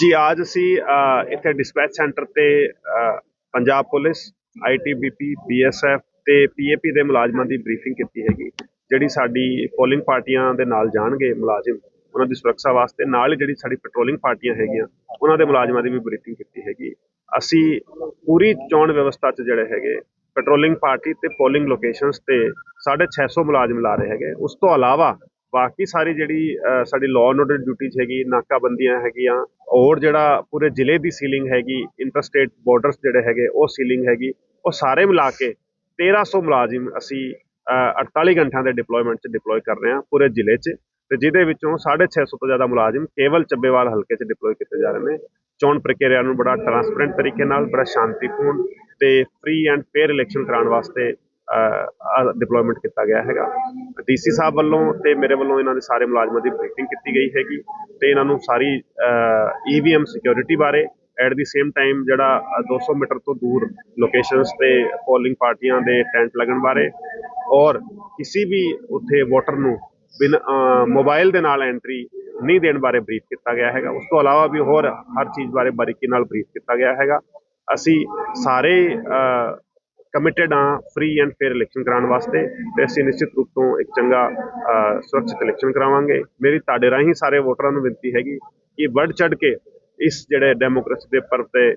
ਜੀ ਅੱਜ ਅਸੀਂ ਇੱਥੇ ਡਿਸਪੈਚ ਸੈਂਟਰ ਤੇ ਪੰਜਾਬ ਪੁਲਿਸ ਆਈਟੀਬੀਪੀ ਬੀਐਸਐਫ ਤੇ ਪੀਏਪੀ ਦੇ ਮੁਲਾਜ਼ਮਾਂ ਦੀ ਬਰੀਫਿੰਗ ਕੀਤੀ ਹੈਗੀ, ਜਿਹੜੀ ਸਾਡੀ ਪੋਲਿੰਗ ਪਾਰਟੀਆਂ ਦੇ ਨਾਲ ਜਾਣਗੇ ਮੁਲਾਜ਼ਮ, ਉਹਨਾਂ ਦੀ ਸੁਰੱਖਿਆ ਵਾਸਤੇ। ਨਾਲ ਹੀ ਜਿਹੜੀ ਸਾਡੀ ਪੈਟਰੋਲਿੰਗ ਪਾਰਟੀਆਂ ਹੈਗੀਆਂ, ਉਹਨਾਂ ਦੇ ਮੁਲਾਜ਼ਮਾਂ ਦੀ ਵੀ ਬਰੀਫਿੰਗ ਕੀਤੀ ਹੈਗੀ। ਅਸੀਂ ਪੂਰੀ ਚੋਣ ਵਿਵਸਥਾ 'ਚ ਜਿਹੜੇ ਹੈਗੇ ਪੈਟਰੋਲਿੰਗ ਪਾਰਟੀ ਤੇ ਪੋਲਿੰਗ ਲੋਕੇਸ਼ਨਸ ਤੇ 650 ਮੁਲਾਜ਼ਮ ਲਾ ਰਹੇ ਹੈਗੇ। ਉਸ ਤੋਂ ਇਲਾਵਾ ਬਾਕੀ ਸਾਰੀ ਜਿਹੜੀ ਸਾਡੀ ਲਾਅ ਐਂਡ ਆਰਡਰ ਡਿਊਟੀਜ਼ ਹੈਗੀ ਨਾਕਾਬੰਦੀਆਂ ਹੈਗੀਆਂ ਔਰ ਜਿਹੜਾ ਪੂਰੇ ਜ਼ਿਲ੍ਹੇ ਦੀ ਸੀਲਿੰਗ ਹੈਗੀ ਇੰਟਰਸਟੇਟ ਬਾਰਡਰਸ ਜਿਹੜੇ ਹੈਗੇ ਉਹ ਸੀਲਿੰਗ ਹੈਗੀ ਉਹ ਸਾਰੇ ਮਿਲਾ ਕੇ 1300 ਮੁਲਾਜ਼ਮ ਅਸੀਂ ਅ, 48 ਘੰਟਿਆਂ ਦੇ ਡਿਪਲੋਇਮੈਂਟ 'ਚ ਡਿਪਲੋਏ ਕਰ ਰਹੇ ਹਾਂ ਪੂਰੇ ਜ਼ਿਲ੍ਹੇ 'ਚ ਤੇ ਜਿਹਦੇ ਵਿੱਚੋਂ 650 ਤੋਂ ਜ਼ਿਆਦਾ ਮੁਲਾਜ਼ਮ ਕੇਵਲ ਚੱਬੇਵਾਲ ਹਲਕੇ 'ਚ ਡਿਪਲੋਏ ਕੀਤੇ ਜਾ ਰਹੇ ਨੇ। ਚੋਣ ਪ੍ਰਕਿਰਿਆ ਨੂੰ ਬੜਾ ਟਰਾਂਸਪੇਰੈਂਟ ਤਰੀਕੇ ਨਾਲ ਬੜਾ ਸ਼ਾਂਤੀਪੂਰਨ ਤੇ ਫ੍ਰੀ ਐਂਡ ਫੇਅਰ ਇਲੈਕਸ਼ਨ ਕਰਾਉਣ ਵਾਸਤੇ ਡਿਪਲੋਇਮੈਂਟ ਕੀਤਾ ਗਿਆ ਹੈਗਾ। ਡੀਸੀ ਸਾਹਿਬ ਵੱਲੋਂ ਤੇ ਮੇਰੇ ਵੱਲੋਂ ਇਹਨਾਂ ਦੇ ਸਾਰੇ ਮੁਲਾਜ਼ਮਾਂ ਦੀ ਬਰੀਫਿੰਗ ਕੀਤੀ ਗਈ ਹੈਗੀ ਤੇ ਇਹਨਾਂ ਨੂੰ ਸਾਰੀ ਈਵੀਐਮ ਸਿਕਿਉਰਿਟੀ ਬਾਰੇ ਐਟ ਦੀ ਸੇਮ ਟਾਈਮ ਜਿਹੜਾ ਅ, 200 ਮੀਟਰ ਤੋਂ ਦੂਰ ਲੋਕੇਸ਼ਨਸ ਤੇ ਪੋਲਿੰਗ ਪਾਰਟੀਆਂ ਦੇ ਟੈਂਟ ਲੱਗਣ ਬਾਰੇ ਔਰ ਕਿਸੇ ਵੀ ਉੱਥੇ ਵੋਟਰ ਨੂੰ ਬਿਨ ਮੋਬਾਈਲ ਦੇ ਨਾਲ ਐਂਟਰੀ ਨਹੀਂ ਦੇਣ ਬਾਰੇ ਬਰੀਫ ਕੀਤਾ ਗਿਆ ਹੈਗਾ। ਉਸ ਤੋਂ ਇਲਾਵਾ ਵੀ ਹੋਰ ਹਰ ਚੀਜ਼ ਬਾਰੇ ਬਾਰੀਕੀ ਨਾਲ ਬਰੀਫ ਕੀਤਾ ਗਿਆ ਹੈਗਾ। ਅਸੀਂ ਸਾਰੇ ਕਮਿਟਡ ਹਾਂ ਫ੍ਰੀ ਐਂਡ ਫੇਅਰ ਇਲੈਕਸ਼ਨ ਕਰਾਉਣ ਵਾਸਤੇ ਤੇ ਅਸੀਂ ਨਿਸ਼ਚਿਤ ਰੂਪ ਤੋਂ ਇੱਕ ਚੰਗਾ ਸੁਰੱਖਿਅਤ ਇਲੈਕਸ਼ਨ ਕਰਾਵਾਂਗੇ। ਮੇਰੀ ਤੁਹਾਡੇ ਰਾਹੀਂ ਸਾਰੇ ਵੋਟਰਾਂ ਨੂੰ ਬੇਨਤੀ ਹੈਗੀ ਕਿ ਵੱਧ ਚੜ ਕੇ ਇਸ ਜਿਹੜੇ ਡੈਮੋਕ੍ਰੇਸੀ ਦੇ ਪਰਵ ਤੇ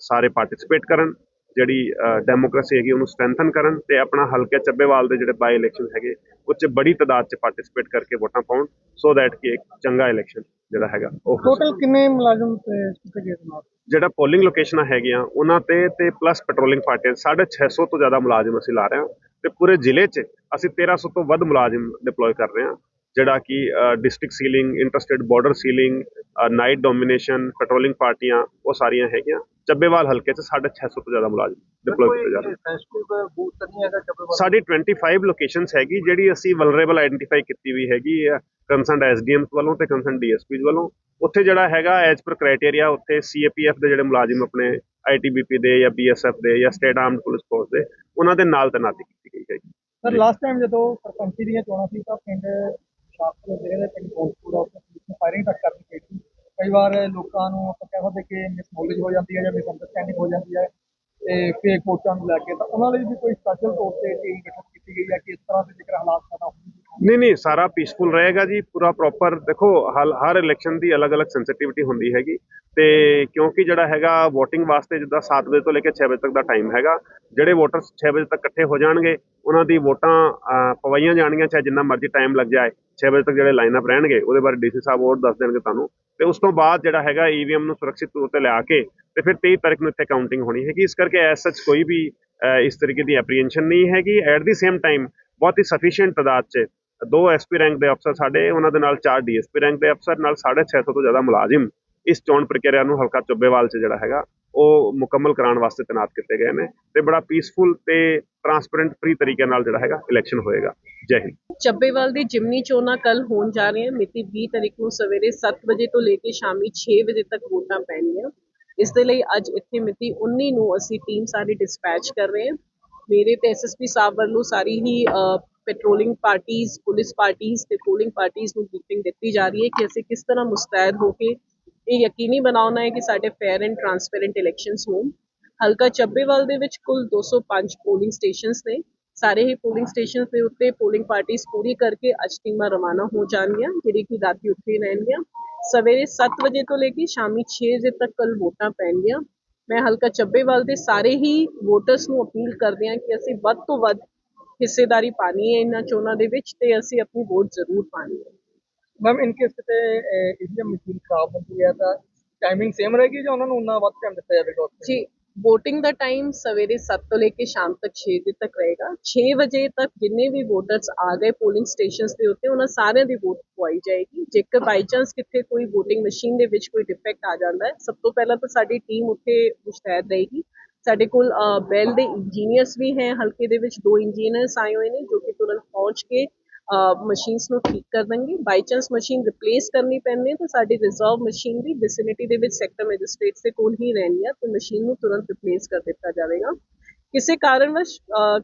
ਸਾਰੇ ਪਾਰਟਿਸਿਪੇਟ ਕਰਨ, ਜਿਹੜੀ ਡੈਮੋਕ੍ਰੇਸੀ ਹੈਗੀ ਉਹਨੂੰ ਸਟਰੈਂਥਨ ਕਰਨ ਤੇ ਆਪਣਾ ਹਲਕੇ ਚੱਬੇਵਾਲ ਦੇ ਜਿਹੜੇ ਬਾਈ ਇਲੈਕਸ਼ਨ ਹੈਗੇ, ਉਹ 'ਚ ਬੜੀ ਤਾਦਾਦ 'ਚ ਪਾਰਟਿਸਿਪੇਟ ਕਰਕੇ ਵੋਟਾਂ ਪਾਉਣ ਸੋ ਦੈਟ ਕਿ ਇੱਕ ਚੰਗਾ ਇਲੈਕਸ਼ਨ ਜਿਹੜਾ ਹੈਗਾ ਉਹ ਟੋਟਲ ਕਿੰਨੇ ਮੁਲਾਜ਼ਮ ਤੇ ਕਿਤੇ ਗਏ ਨਾਲ? ਜਿਹੜਾ ਪੋਲਿੰਗ ਲੋਕੇਸ਼ਨਾਂ ਹੈਗੀਆਂ ਉਹਨਾਂ ਤੇ ਤੇ ਪਲੱਸ ਪੈਟਰੋਲਿੰਗ ਪਾਰਟੀਆਂ 650 ਤੋਂ ਜ਼ਿਆਦਾ ਮੁਲਾਜ਼ਮ ਅਸੀਂ ਲਾ ਰਹੇ ਹਾਂ। ਤੇ ਪੂਰੇ ਜ਼ਿਲ੍ਹੇ 'ਚ ਅਸੀਂ 1300 ਤੋਂ ਵੱਧ ਮੁਲਾਜ਼ਮ ਡਿਪਲੋਏ ਕਰ ਰਹੇ ਹਾਂ। ਜਿਹੜਾ ਕਿ district sealing interstate border sealing night domination patrolling ਪਾਰਟੀਆਂ ਉਹ ਸਾਰੀਆਂ ਹੈਗੀਆਂ। ਚੱਬੇਵਾਲ ਹਲਕੇ 'ਚ 650 ਤੋਂ ਜ਼ਿਆਦਾ ਮੁਲਾਜ਼ਮ ਡਿਪਲੋਏ ਕੀਤੇ ਜਾ ਰਹੇ। ਹਨ ਸੈਂਸਿਟਿਵ ਬੂਥ ਤਾਂ ਨਹੀਂ ਹੈਗਾ ਚੱਬੇਵਾਲ ਸਾਡੀ 25 ਲੋਕੇਸ਼ਨਸ ਹੈਗੀ, ਜਿਹੜੀ ਅਸੀਂ ਵਲਨਰੇਬਲ ਆਇਡੈਂਟੀਫਾਈ ਕੀਤੀ ਵੀ ਹੈਗੀ ਆ ਕੰਸਰਨਡ ਐਸਡੀਐਮਸ ਵੱਲੋਂ ਤੇ ਕੰਸਰਨਡ ਡੀਐਸਪੀਜ਼ ਵੱਲੋਂ। ਉੱਥੇ ਜਿਹੜਾ ਹੈਗਾ ਐਜ਼ ਪਰ ਕ੍ਰਾਈਟੇਰੀਆ ਉੱਥੇ ਸੀਏਪੀਐਫ ਦੇ ਜਿਹੜੇ ਮੁਲਾਜ਼ਮ ਆਪਣੇ ਆਈਟੀਬੀਪੀ ਦੇ ਜਾਂ ਬੀਐਸਐਫ ਦੇ ਜਾਂ ਸਟੇਟ ਆਰਮਡ ਪੁਲਿਸ ਫੋਰਸ ਦੇ, ਉਹਨਾਂ ਦੇ ਨਾਲ ਤੈਨਾਤੀ ਕੀਤੀ ਗਈ ਹੈਗੀ। ਸਰ ਲਾਸਟ ਟਾਈਮ ਜਦੋਂ ਸਰਪੰਚੀ ਦੀਆਂ ਚੋਣਾਂ ਸੀ, ਤਾਂ ਪਿੰਡ ਸ਼ਾਸਤਰ ਜਿਹੜੇ ਦੇ ਪਿੰਡ ਕੋਟਪੂਰਾ ਉੱਤੇ ਪੁਲਿਸ ਨੇ ਫਾਇਰਿੰਗ ਤੱਕ ਕਰਨੀ ਪਈ ਸੀ। ਕਈ ਵਾਰ ਲੋਕਾਂ ਨੂੰ ਆਪਾਂ ਕਹਿ ਸਕਦੇ ਕਿ ਮਿਸਨੋਲੇਜ ਹੋ ਜਾਂਦੀ ਹੈ ਜਾਂ ਮਿਸਅੰਡਰਸਟੈਂਡਿੰਗ ਹੋ ਜਾਂਦੀ ਹੈ। ਤੇ ਫੇਕ ਵੋਟਾਂ ਨੂੰ ਲੈ ਕੇ ਤਾਂ ਉਹਨਾਂ ਲਈ ਵੀ ਕੋਈ ਸਪੈਸ਼ਲ ਤੌਰ ਤੇ ਟੀਮ ਗਠਿਤ ਕੀਤੀ ਗਈ ਹੈ ਕਿ ਇਸ ਤਰ੍ਹਾਂ ਦੇ ਜੇਕਰ ਹਾਲਾਤ ਪੈਦਾ ਹੋਣਗੇ ਨਹੀਂ ਨਹੀਂ, ਸਾਰਾ ਪੀਸਫੁਲ ਰਹੇਗਾ ਜੀ, ਪੂਰਾ ਪ੍ਰੋਪਰ ਦੇਖੋ, ਹਲ- ਹਰ ਇਲੈਕਸ਼ਨ ਦੀ ਅਲੱਗ-ਅਲੱਗ ਸੈਂਸਿਟੀਵਿਟੀ ਹੁੰਦੀ ਹੈਗੀ ਤੇ ਕਿਉਂਕਿ ਜਿਹੜਾ ਹੈਗਾ VOTING ਵਾਸਤੇ ਜਿੱਦਾਂ 7 ਵਜੇ ਤੋਂ ਲੈ ਕੇ 6 ਵਜੇ ਤੱਕ ਦਾ ਟਾਈਮ ਹੈਗਾ, ਜਿਹੜੇ ਵੋਟਰਸ 6 ਵਜੇ ਤੱਕ ਇਕੱਠੇ ਹੋ ਜਾਣਗੇ, ਉਹਨਾਂ ਦੀ ਵੋਟਾਂ ਪਵਾਈਆਂ ਜਾਣਗੀਆਂ, ਚਾਹੇ ਜਿੰਨਾ ਮਰਜ਼ੀ ਟਾਈਮ ਲੱਗ ਜਾਏ 6 ਵਜੇ ਤੱਕ ਜਿਹੜੇ ਲਾਈਨ ਅਪ ਰਹਿਣਗੇ, ਉਹਦੇ ਬਾਰੇ ਡੀਸੀ ਸਾਹਿਬ ਹੋਰ ਦੱਸ ਦੇਣਗੇ ਤੁਹਾਨੂੰ, ਤੇ ਉਸ ਤੋਂ ਬਾਅਦ ਜਿਹੜਾ ਹੈਗਾ ਈਵੀਐਮ ਨੂੰ ਸੁਰੱਖਿਅਤ ਤੌਰ ਤੇ ਲਿਆ ਕੇ, ਤੇ ਫਿਰ 23 ਤਾਰੀਖ ਨੂੰ ਇੱਥੇ ਕਾਊਂਟਿੰਗ ਹੋਣੀ ਹੈਗੀ, ਇਸ ਕਰਕੇ ਐਸ ਸੱਚ ਕੋਈ ਵੀ ਇਸ ਤਰੀਕੇ ਦੀ ਐਪਰੀਹੈਂਸ਼ਨ ਨਹੀਂ ਹੈਗੀ ਐਟ ਦੀ ਸੇਮ ਟਾਈਮ ਬਹੁਤ ਹੀ ਸਫੀਸ਼ੀਐਂਟ ਤਾਦਾਦ 'ਚ ਦੋ ਐਸਪੀ ਰੈਂਕ ਦੇ ਅਫਸਰ ਸਾਡੇ, ਉਹਨਾਂ ਦੇ ਨਾਲ ਚਾਰ ਡੀਐਸਪੀ ਰੈਂਕ ਦੇ ਅਫਸਰ, ਨਾਲ 650 ਤੋਂ ਜ਼ਿਆਦਾ ਮੁਲਾਜ਼ਮ ਇਸ ਚੋਣ ਪ੍ਰਕਿਰਿਆ ਨੂੰ ਹਲਕਾ ਚੁੱਬੇਵਾਲ 'ਚ ਜਿਹੜਾ ਹੈਗਾ, ਉਹ ਮੁਕੰਮਲ ਕਰਾਉਣ ਵਾਸਤੇ ਤਾਇਨਾਤ ਕੀਤੇ ਗਏ ਨੇ ਤੇ ਬੜਾ ਪੀਸਫੁਲ ਤੇ ਟਰਾਂਸਪੇਰੈਂਟ ਫ੍ਰੀ ਤਰੀਕੇ ਨਾਲ ਜਿਹੜਾ ਹੈਗਾ ਇਲੈਕਸ਼ਨ ਹੋਏਗਾ। ਜੈ ਹਿੰਦ। ਚੱਬੇਵਾਲ ਦੀ ਜਿਮਨੀ ਚੋਣਾਂ ਕੱਲ ਹੋਣ ਜਾ ਰਹੀਆਂ, ਮਿਤੀ 20 ਤਾਰੀਖ ਨੂੰ ਸਵੇਰੇ 7 ਵਜੇ ਤੋਂ ਲੈ ਕੇ ਸ਼ਾਮੀ 6 ਵਜੇ ਤੱਕ ਵੋਟਾਂ ਪੈਣੀਆਂ ਇਸ ਦੇ ਲਈ ਅੱਜ ਇੱਥੇ ਮਿਤੀ 19 ਨੂੰ ਅਸੀਂ ਟੀਮ ਸਾਰੀ ਡਿਸਪੈਚ ਕਰ ਰਹੇ ਹਾਂ। ਮੇਰੇ ਤੇ ਐਸਐਸਪੀ ਸਾਹਿਬ ਵੱਲੋਂ ਸਾਰੀ ਹੀ ਪੈਟਰੋਲਿੰਗ ਪਾਰਟੀਆਂ ਪੁਲਿਸ ਪਾਰਟੀਆਂ ਤੇ ਪੋਲਿੰਗ ਪਾਰਟੀਆਂ ਨੂੰ ਬਰੀਫਿੰਗ ਦਿੱਤੀ ਜਾ ਰਹੀ ਹੈ ਕਿ ਅਸੀਂ ਕਿਸ ਤਰ੍ਹਾਂ ਮੁਸਤੈਦ ਹੋ ਕੇ ਇਹ ਯਕੀਨੀ ਬਣਾਉਣਾ ਹੈ ਕਿ ਸਾਡੇ ਫੇਅਰ ਐਂਡ ਟਰਾਂਸਪੇਰੈਂਟ ਇਲੈਕਸ਼ਨਸ ਹੋਣ। ਹਲਕਾ ਚੱਬੇਵਾਲ ਦੇ ਵਿੱਚ ਕੁੱਲ 205 ਪੋਲਿੰਗ ਸਟੇਸ਼ਨਸ ਨੇ। ਸਾਰੇ ਹੀ ਪੋਲਿੰਗ ਸਟੇਸ਼ਨਸ ਦੇ ਉੱਤੇ ਪੋਲਿੰਗ ਪਾਰਟੀਆਂ ਪੂਰੀ ਕਰਕੇ ਅੱਜ ਟੀਮਾਂ ਰਵਾਨਾ ਹੋ ਜਾਣਗੀਆਂ, ਜਿਹੜੀ ਕਿ ਰਾਤੀ ਉੱਥੇ ਰਹਿਣਗੀਆਂ। ਸਵੇਰੇ 7 ਵਜੇ ਤੋਂ ਲੈ ਕੇ ਸ਼ਾਮੀ 6 ਵਜੇ ਤੱਕ ਕੱਲ ਵੋਟਾਂ ਪੈਣਗੀਆਂ। ਮੈਂ ਹਲਕਾ ਚੱਬੇਵਾਲ ਦੇ ਸਾਰੇ ਹੀ ਵੋਟਰਸ ਨੂੰ ਅਪੀਲ ਕਰਦੇ ਹਾਂ ਕਿ ਅਸੀਂ ਵੱਧ ਤੋਂ ਵੱਧ ਹਿੱਸੇਦਾਰੀ ਪਾਣੀ ਹੈ ਇਹਨਾਂ ਚੋਣਾਂ ਦੇ ਵਿੱਚ ਤੇ ਅਸੀਂ ਆਪਣੀ ਵੋਟ ਜ਼ਰੂਰ ਪਾਣੀ ਹੈ। ਮੈਮ ਇਨ ਕੇਸ ਕਿਤੇ ਈਵੀਐਮ ਮਸ਼ੀਨ ਖਰਾਬ ਹੁੰਦੀ ਹੈ ਤਾਂ ਟਾਈਮਿੰਗ ਸੇਮ ਰਹੇਗੀ ਜਾਂ ਉਹਨਾਂ ਨੂੰ ਉਨਾ ਵੱਧ ਟਾਈਮ ਦਿੱਤਾ ਜਾਵੇਗਾ ਜੀ VOTING ਦਾ ਟਾਈਮ ਸਵੇਰੇ 7 ਤੋਂ ਲੈ ਕੇ ਸ਼ਾਮ ਤੱਕ 6 ਵਜੇ ਤੱਕ ਰਹੇਗਾ। 6 ਵਜੇ ਤੱਕ ਜਿੰਨੇ ਵੀ ਵੋਟਰਸ ਆ ਗਏ ਪੋਲਿੰਗ ਸਟੇਸ਼ਨਸ ਦੇ ਉੱਤੇ ਉਹਨਾਂ ਸਾਰਿਆਂ ਦੀ ਵੋਟ ਪਵਾਈ ਜਾਏਗੀ। ਜੇਕਰ ਬਾਈ ਚਾਂਸ ਕਿਤੇ ਕੋਈ VOTING ਮਸ਼ੀਨ ਦੇ ਵਿੱਚ ਕੋਈ ਡਿਫੈਕਟ ਆ ਜਾਂਦਾ ਹੈ ਸਭ ਤੋਂ ਪਹਿਲਾਂ ਤਾਂ ਸਾਡੀ ਟੀਮ ਉੱਥੇ ਮੁਸ਼ਤੈਦ ਰਹੇਗੀ। ਸਾਡੇ ਕੋਲ ਬੈਲ ਦੇ ਇੰਜੀਨੀਅਰਸ ਵੀ ਹੈ। ਹਲਕੇ ਦੇ ਵਿੱਚ ਦੋ ਇੰਜੀਨੀਅਰਸ ਆਏ ਹੋਏ ਨੇ, ਜੋ ਕਿ ਤੁਰੰਤ ਪਹੁੰਚ ਕੇ ਮਸ਼ੀਨਸ ਨੂੰ ਠੀਕ ਕਰ ਦੇਣਗੇ। ਬਾਈ ਚਾਂਸ ਮਸ਼ੀਨ ਰਿਪਲੇਸ ਕਰਨੀ ਪੈਂਦੀ ਹੈ, ਤਾਂ ਸਾਡੀ ਰਿਜ਼ਰਵ ਮਸ਼ੀਨ ਵੀ ਵਿਸਿਨਿਟੀ ਦੇ ਵਿੱਚ ਸੈਕਟਰ ਮੈਜਿਸਟ੍ਰੇਟਸ ਦੇ ਕੋਲ ਹੀ ਰਹਿਣੀ ਹੈ, ਤੇ ਮਸ਼ੀਨ ਨੂੰ ਤੁਰੰਤ ਰਿਪਲੇਸ ਕਰ ਦਿੱਤਾ ਜਾਵੇਗਾ। ਕਿਸੇ ਕਾਰਨਵਸ਼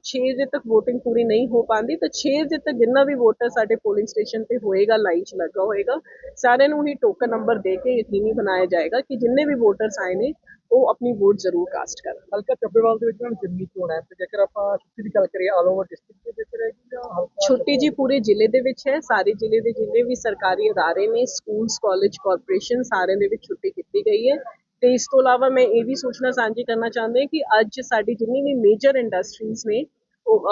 6 ਵਜੇ ਤੱਕ VOTING ਪੂਰੀ ਨਹੀਂ ਹੋ ਪਾਉਂਦੀ ਤਾਂ 6 ਵਜੇ ਤੱਕ ਜਿੰਨਾ ਵੀ ਵੋਟਰ ਸਾਡੇ ਪੋਲਿੰਗ ਸਟੇਸ਼ਨ ਤੇ ਹੋਏਗਾ ਲਾਈਨ 'ਚ ਲੱਗਾ ਹੋਏਗਾ ਸਾਰਿਆਂ ਨੂੰ ਹੀ ਟੋਕਨ ਨੰਬਰ ਦੇ ਕੇ ਯਕੀਨੀ ਬਣਾਇਆ ਜਾਏਗਾ ਕਿ ਜਿੰਨੇ ਵੀ ਵੋਟਰਸ ਆਏ ਨੇ ਉਹ ਆਪਣੀ ਵੋਟ ਜ਼ਰੂਰ ਕਾਸਟ ਕਰਨ। ਹਲਕਾ ਚੱਬੇਵਾਲ ਦੇ ਵਿੱਚ ਹੁਣ ਜਿੰਨੀ ਚੋਣ ਹੈ ਤੇ ਜੇਕਰ ਆਪਾਂ ਛੁੱਟੀ ਦੀ ਗੱਲ ਕਰੀਏ ਆਲ ਓਵਰ ਡਿਸਟ੍ਰਿਕਟ ਦੇ ਵਿੱਚ ਰਹੇਗੀ ਜਾਂ ਹਲਕਾ ਛੁੱਟੀ ਜੀ ਪੂਰੇ ਜ਼ਿਲ੍ਹੇ ਦੇ ਵਿੱਚ ਹੈ ਸਾਰੇ ਜ਼ਿਲ੍ਹੇ ਦੇ ਜਿੰਨੇ ਵੀ ਸਰਕਾਰੀ ਅਦਾਰੇ ਨੇ ਸਕੂਲਸ ਕਾਲਜ ਕਾਰਪੋਰੇਸ਼ਨ ਸਾਰਿਆਂ ਦੇ ਵਿੱਚ ਛੁੱਟੀ ਕੀਤੀ ਗਈ ਹੈ। ਤੇ ਇਸ ਤੋਂ ਇਲਾਵਾ ਮੈਂ ਇਹ ਵੀ ਸੂਚਨਾ ਸਾਂਝੀ ਕਰਨਾ ਚਾਹੁੰਦੀ ਹਾਂ ਕਿ ਅੱਜ ਸਾਡੀ ਜਿੰਨੀ ਵੀ ਮੇਜਰ ਇੰਡਸਟਰੀਜ਼ ਨੇ, ਉਹ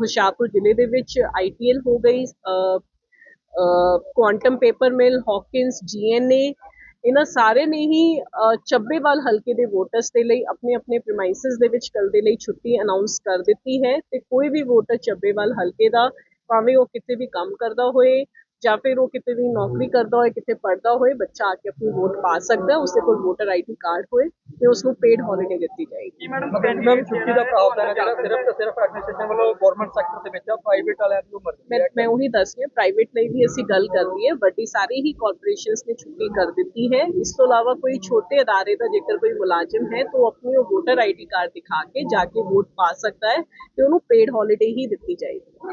ਹੁਸ਼ਿਆਰਪੁਰ ਜ਼ਿਲ੍ਹੇ ਦੇ ਵਿੱਚ ਆਈਟੀਐਲ ਹੋ ਗਈ quantum paper mill Hawkins GNA ਇਹਨਾਂ ਸਾਰੇ ਨੇ ਹੀ ਚੱਬੇਵਾਲ ਹਲਕੇ ਦੇ ਵੋਟਰਸ ਦੇ ਲਈ ਆਪਣੇ ਆਪਣੇ ਪ੍ਰਮਾਈਸਿਸ ਦੇ ਵਿੱਚ ਕੱਲ ਦੇ ਲਈ ਛੁੱਟੀ ਅਨਾਉਂਸ ਕਰ ਦਿੱਤੀ ਹੈ ਤੇ ਕੋਈ ਵੀ ਵੋਟਰ ਚੱਬੇਵਾਲ ਹਲਕੇ ਦਾ, ਭਾਵੇਂ ਉਹ ਕਿਤੇ ਵੀ ਕੰਮ ਕਰਦਾ ਹੋਏ ਜਾਂ ਫਿਰ ਉਹ ਕਿਤੇ ਵੀ ਨੌਕਰੀ ਕਰਦਾ ਹੋਏ ਕਿਤੇ ਪੜਦਾ ਹੋਏ ਬੱਚਾ ਆ ਕੇ ਆਪਣੀ ਵੋਟ ਪਾ ਸਕਦਾ ਹੈ ਉਸਦੇ ਕੋਲ ਵੋਟਰ ਆਈਡੀ ਕਾਰਡ ਹੋਏ ਤੇ ਉਸ ਨੂੰ ਪੇਡ ਹੌਲੀਡੇ ਦਿੱਤੀ ਜਾਏਗੀ। ਮੈਡਮ ਮੈਮ ਛੁੱਟੀ ਦਾ ਪ੍ਰਾਵਧਾਨ ਹੈ ਜਿਹੜਾ ਸਿਰਫ ਤੇ ਸਿਰਫ ਐਡਮਿਨਿਸਟ੍ਰੇਸ਼ਨ ਵੱਲੋਂ ਗਵਰਨਮੈਂਟ ਸੈਕਟਰ ਦੇ ਵਿੱਚ ਆ ਪ੍ਰਾਈਵੇਟ ਵਾਲਿਆਂ ਦੀ ਉਹ ਮਰਜ਼ੀ ਮੈਂ ਹੈ ਮੈਂ ਉਹੀ ਦੱਸ ਰਹੀ ਹਾਂ ਪ੍ਰਾਈਵੇਟ ਲਈ ਵੀ ਅਸੀਂ ਗੱਲ ਕਰ ਲਈ ਹੈ ਵੱਡੀ ਸਾਰੀ ਹੀ ਕਾਰਪੋਰੇਸ਼ਨਸ ਨੇ ਛੁੱਟੀ ਕਰ ਦਿੱਤੀ ਹੈ। ਇਸ ਤੋਂ ਇਲਾਵਾ ਕੋਈ ਛੋਟੇ ਅਦਾਰੇ ਦਾ ਜੇਕਰ ਕੋਈ ਮੁਲਾਜ਼ਮ ਹੈ ਤਾਂ ਉਹ ਆਪਣੀ ਉਹ ਵੋਟਰ ਆਈਡੀ ਕਾਰਡ ਦਿਖਾ ਕੇ ਜਾ ਕੇ ਵੋਟ ਪਾ ਸਕਦਾ ਹੈ ਤੇ ਉਹਨੂੰ ਪੇਡ ਹੌਲੀਡੇ ਹੀ ਦਿੱਤੀ ਜਾਏਗੀ।